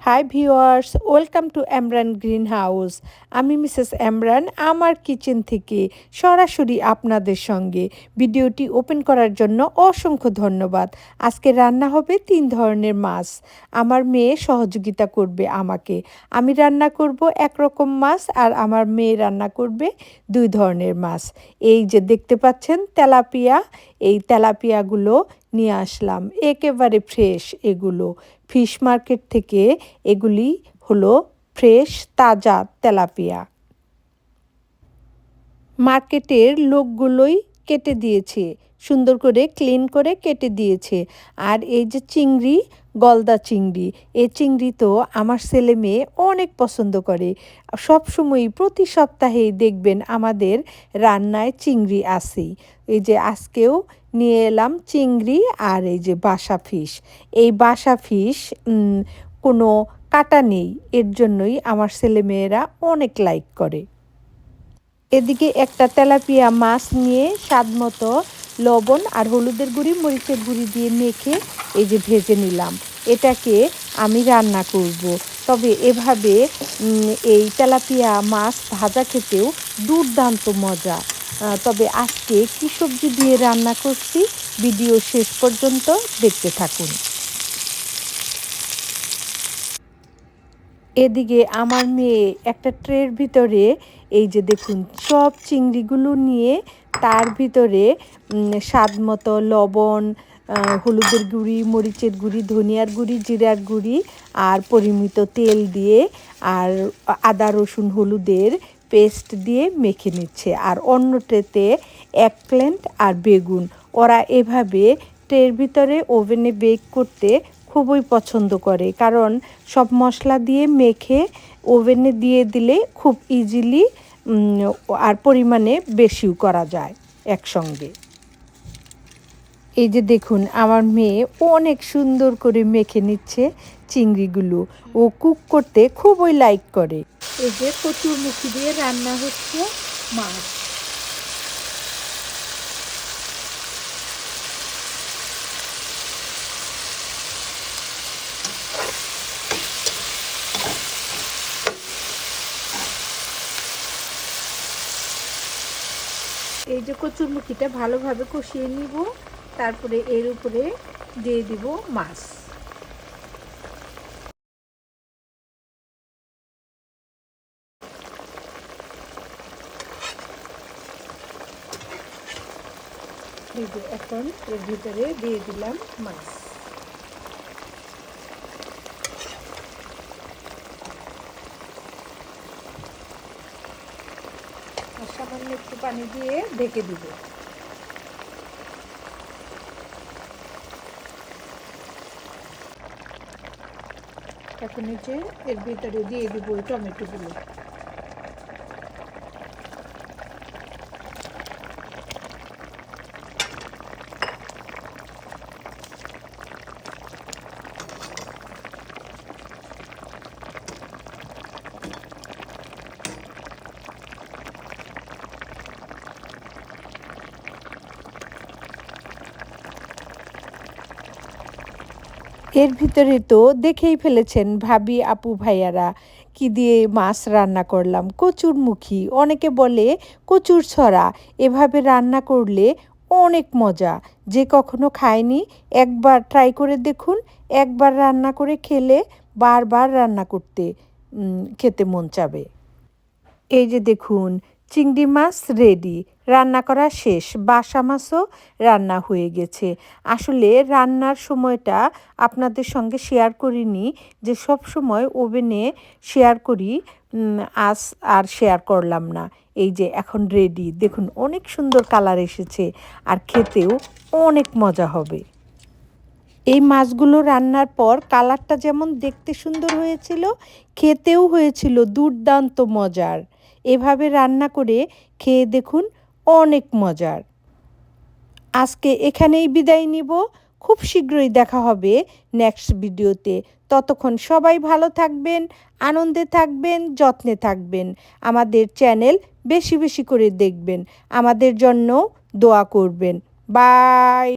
Hi viewers welcome to Emran green house আমি Mrs Emran আমার kitchen থেকে সরাসরি আপনাদের সঙ্গে ভিডিওটি ওপেন করার জন্য অসংখ্য ধন্যবাদ। আজকে রান্না হবে তিন ধরনের মাছ। আমার মেয়ে সহযোগিতা করবে আমাকে। আমি রান্না করব একরকম মাছ আর আমার মেয়ে রান্না করবে দুই ধরনের মাছ। এই যে দেখতে পাচ্ছেন তেলাপিয়া, এই তেলাপিয়াগুলো নিয়ে আসলাম। একেবারে ফ্রেশ এগুলো। ফিশ মার্কেট থেকে এগুলি হলো ফ্রেশ তাজা তেলাপিয়া। মার্কেটের লোকগুলোই কেটে দিয়েছে। সুন্দর করে ক্লিন করে কেটে দিয়েছে। আর এই যে চিংড়ি, গলদা চিংড়ি এই চিংড়ি তো আমার ছেলে মেয়ে অনেক পছন্দ করে। সব সময়ই প্রতি সপ্তাহেই দেখবেন আমাদের রান্নায় চিংড়ি আসেই। এই যে আজকেও নিয়ে এলাম চিংড়ি আর এই যে বাসা ফিশ। এই বাসা ফিশ কোনো কাটা নেই। এর জন্যই আমার ছেলেমেয়েরা অনেক লাইক করে। এদিকে একটা তেলাপিয়া মাছ নিয়ে স্বাদ মতো লবণ আর হলুদের গুঁড়ি, মরিচের গুঁড়ি দিয়ে মেখে এই যে ভেজে নিলাম। এটাকে আমি রান্না করব। তবে এভাবে এই তেলাপিয়া মাছ ভাজা খেতেও দুর্দান্ত মজা। তবে আজকে কী সবজি দিয়ে রান্না করছি। ভিডিও শেষ পর্যন্ত দেখতে থাকুন। এদিকে আমার মেয়ে একটা ট্রের ভিতরে, এই যে দেখুন, সব চিংড়িগুলো নিয়ে তার ভিতরে স্বাদ মতো লবণ হলুদের গুঁড়ি, মরিচের গুঁড়ি, ধনিয়ার গুঁড়ি, জিরার গুঁড়ি আর পরিমিত তেল দিয়ে আর আদা, রসুন, হলুদের পেস্ট দিয়ে মেখে নিচ্ছে। আর অন্য ট্রেতে এক প্ল্যান্ট আর বেগুন। ওরা এভাবে ট্রের ভিতরে ওভেনে বেক করতে খুবই পছন্দ করে। কারণ সব মশলা দিয়ে মেখে ওভেনে দিয়ে দিলে খুব ইজিলি আর পরিমাণে বেশিও করা যায় একসঙ্গে। এই যে দেখুন, আমার মেয়ে অনেক সুন্দর করে মেখে নিচ্ছে চিংড়িগুলো। ও কুক করতে খুবই লাইক করে। এই যে কচুর মুখি দিয়ে রান্না হচ্ছে মাছ। এই যে কচুরমুখিটা ভালোভাবে কষিয়ে নিব, তারপরে এর উপরে দিয়ে দিব মাছ। এখন এর ভিতরে দিয়ে দিলাম মাছ। সামান্য একটু পানি দিয়ে ঢেকে দিব। এখন যে এর ভিতরে দিয়ে দিব টমেটোগুলো। এর ভিতরে তো দেখেই ফেলেছেন ভাবি, আপু ভাইয়ারা। কি দিয়ে মাছ রান্না করলাম? কচুর মুখী। অনেকে বলে কচুর ছড়া। এভাবে রান্না করলে অনেক মজা। যে কখনো খায়নি, একবার ট্রাই করে দেখুন। একবার রান্না করে খেলে বারবার রান্না করতে খেতে মন চাবে। এই যে দেখুন, চিংড়ি মাছ রেডি রান্না করা শেষ, বাসা মাছও রান্না হয়ে গেছে। আসলে রান্নার সময়টা আপনাদের সঙ্গে শেয়ার করিনি যে সব সময় ওভেনে শেয়ার করি আজ আর শেয়ার করলাম না। এই যে এখন রেডি দেখুন, অনেক সুন্দর কালার এসেছে আর খেতেও অনেক মজা হবে। এই মাছগুলো রান্নার পর কালারটা যেমন দেখতে সুন্দর হয়েছিল, খেতেও হয়েছিল দুর্দান্ত মজার। এভাবে রান্না করে খেয়ে দেখুন অনেক মজার। আজকে এখানেই বিদায় নিব। খুব শীঘ্রই দেখা হবে নেক্সট ভিডিওতে। ততক্ষণ সবাই ভালো থাকবেন, আনন্দে থাকবেন, যত্নে থাকবেন। আমাদের চ্যানেল বেশি বেশি করে দেখবেন। আমাদের জন্য দোয়া করবেন। বাই